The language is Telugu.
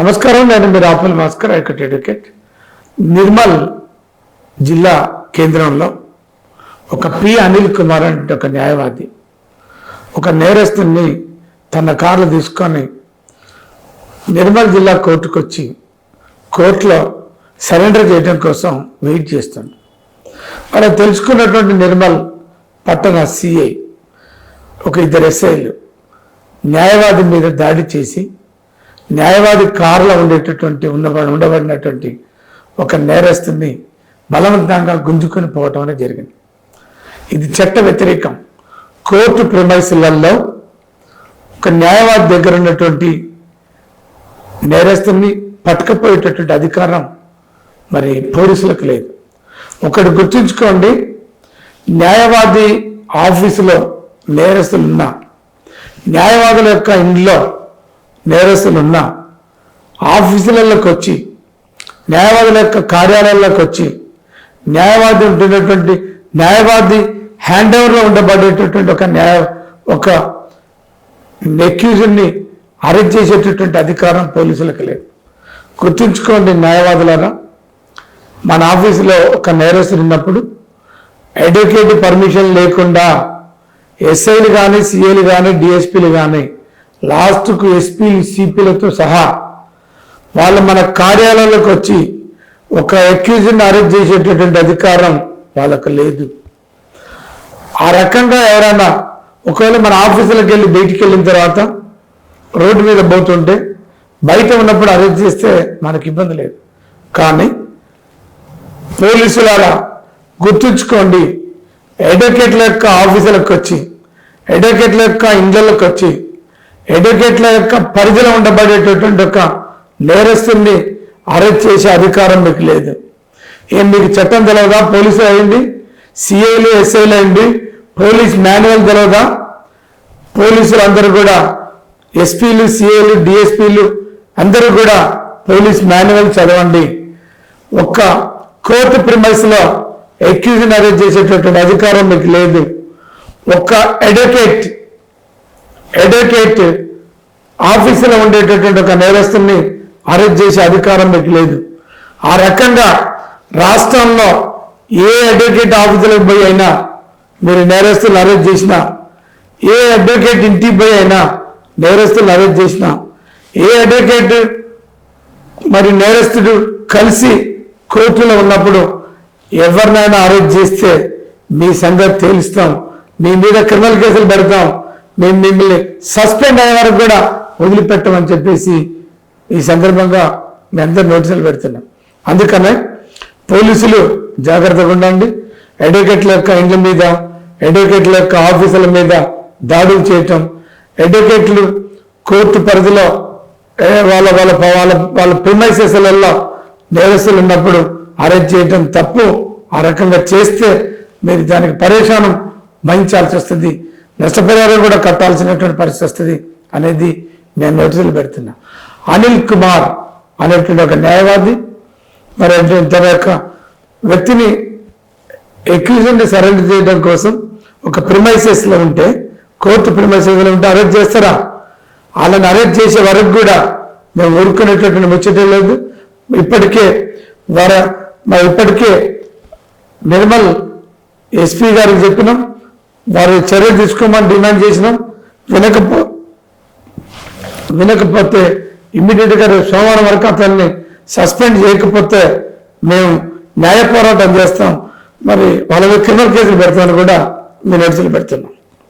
నమస్కారం నేను మీరు ఆపల్ భాస్కర్ ఐకట్ అడ్వకేట్ నిర్మల్ జిల్లా కేంద్రంలో ఒక పి అనిల్ కుమార్ అంటే ఒక న్యాయవాది. ఒక నేరస్తుని తన కార్లు తీసుకొని నిర్మల్ జిల్లా కోర్టుకు వచ్చి కోర్టులో సరెండర్ చేయడం కోసం వెయిట్ చేస్తాను. అలా తెలుసుకున్నటువంటి నిర్మల్ పట్టణ సిఐ ఒక ఇద్దరు ఎస్ఐలు న్యాయవాది మీద దాడి చేసి న్యాయవాది కారులో ఉండేటటువంటి ఉన్న ఉండబడినటువంటి ఒక నేరస్తుని బలవంతంగా గుంజుకొని పోవటం అనేది జరిగింది. ఇది చట్ట వ్యతిరేకం. కోర్టు ప్రమైసులలో ఒక న్యాయవాది దగ్గర ఉన్నటువంటి నేరస్తుని పట్టుకపోయేటటువంటి అధికారం మరి పోలీసులకు లేదు. ఒకటి గుర్తుంచుకోండి న్యాయవాది ఆఫీసులో నేరస్తులున్నా న్యాయవాదుల యొక్క ఇంట్లో నేరస్తులు ఉన్నా ఆఫీసులలోకి వచ్చి న్యాయవాదుల యొక్క కార్యాలయాల్లోకి వచ్చి న్యాయవాది ఉంటున్నటువంటి న్యాయవాది హ్యాండ్ ఓవర్లో ఉండబడేటటువంటి ఒక న్యాయ ఒక నెక్యూజన్ని అరెస్ట్ చేసేటటువంటి అధికారం పోలీసులకు లేదు. గుర్తుంచుకోండి న్యాయవాదులారా మన ఆఫీసులో ఒక నేరస్తులు ఉన్నప్పుడు అడ్వకేట్ పర్మిషన్ లేకుండా ఎస్ఐలు కానీ సిఏలు కానీ డిఎస్పీలు కానీ లాస్ట్కు ఎస్పీలు సిపిలతో సహా వాళ్ళు మన కార్యాలయంలోకి వచ్చి ఒక అక్యూజ్ని అరెస్ట్ చేసేటటువంటి అధికారం వాళ్ళకు లేదు. ఆ రకంగా ఎవరైనా ఒకవేళ మన ఆఫీసులకు వెళ్ళి బయటికి వెళ్ళిన తర్వాత రోడ్డు మీద పోతుంటే బయట ఉన్నప్పుడు అరెస్ట్ చేస్తే మనకి ఇబ్బంది లేదు. కానీ పోలీసులారా గుర్తుంచుకోండి అడ్వకేట్ల యొక్క ఆఫీసులకు వచ్చి అడ్వకేట్ల యొక్క ఇండ్లకు వచ్చి అడ్వకేట్ల యొక్క పరిధిలో ఉండబడేటటువంటి ఒక నేరస్తుల్ని అరెస్ట్ చేసే అధికారం మీకు లేదు. ఏం మీకు చట్టం తెలవదా? పోలీసు అయింది సిఐలు ఎస్ఐలు అయింది పోలీస్ మాన్యువల్ తెలవదా? పోలీసులు అందరూ కూడా ఎస్పీలు సిఐలు డిఎస్పీలు అందరూ కూడా పోలీస్ మాన్యువల్ చదవండి. ఒక్క కోర్టు ప్రిమైస్లో ఎక్యూజ్ని అక్యూజ్ని అరెస్ట్ చేసేటటువంటి అధికారం మీకు లేదు. ఒక్క అడ్వకేట్ అడ్వకేట్ ఆఫీసులో ఉండేటటువంటి ఒక నేరస్తుని అరెస్ట్ చేసే అధికారం మీకు లేదు. ఆ రకంగా రాష్ట్రంలో ఏ అడ్వకేట్ ఆఫీసులకు పోయి అయినా మీరు నేరస్తులు అరెస్ట్ చేసినా ఏ అడ్వకేట్ ఇంటికి పోయి అయినా నేరస్తులు అరెస్ట్ చేసినా ఏ అడ్వకేట్ మరి నేరస్తుడు కలిసి కోర్టులో ఉన్నప్పుడు ఎవరినైనా అరెస్ట్ చేస్తే మీ సంగతి తేలుస్తాం. మీ మీద క్రిమినల్ కేసులు పెడతాం. మేము మిమ్మల్ని సస్పెండ్ అయ్యే వరకు కూడా వదిలిపెట్టమని చెప్పేసి ఈ సందర్భంగా మీ అందరు నోటీసులు పెడుతున్నాం. అందుకనే పోలీసులు జాగ్రత్తగా ఉండండి. అడ్వకేట్ల యొక్క ఇండ్ల మీద అడ్వకేట్ల యొక్క ఆఫీసుల మీద దాడులు చేయటం అడ్వకేట్లు కోర్టు పరిధిలో వాళ్ళ వాళ్ళ వాళ్ళ వాళ్ళ ప్రిమైసెస్లలో నేరస్తులు ఉన్నప్పుడు అరెస్ట్ చేయటం తప్పు. ఆ రకంగా చేస్తే మీరు దానికి పరేషానం వహించాల్సి వస్తుంది. నష్టపరిహారం కూడా కట్టాల్సినటువంటి పరిస్థితి వస్తుంది అనేది నేను నోటీసులు పెడుతున్నా. అనిల్ కుమార్ అనేటువంటి ఒక న్యాయవాది మరి తన యొక్క వ్యక్తిని ఎక్యూజన్ని సరెండర్ చేయడం కోసం ఒక ప్రిమైసెస్లో ఉంటే కోర్టు ప్రిమైసెస్లో ఉంటే అరెస్ట్ చేస్తారా? వాళ్ళని అరెస్ట్ చేసే వరకు కూడా మేము ఊరుకునేటటువంటి ముచ్చట లేదు. ఇప్పటికే వార మా ఇప్పటికే నిర్మల్ ఎస్పీ గారికి చెప్పినాం. వారి చర్య తీసుకోమని డిమాండ్ చేసినాం. వినకపో వినకపోతే ఇమ్మీడియట్గా రేపు సోమవారం వరకు అతన్ని సస్పెండ్ చేయకపోతే మేము న్యాయ పోరాటం చేస్తాం. మరి వాళ్ళ క్రిమినల్ కేసులు పెడతామని కూడా మేము నోటీసులు పెడుతున్నాం.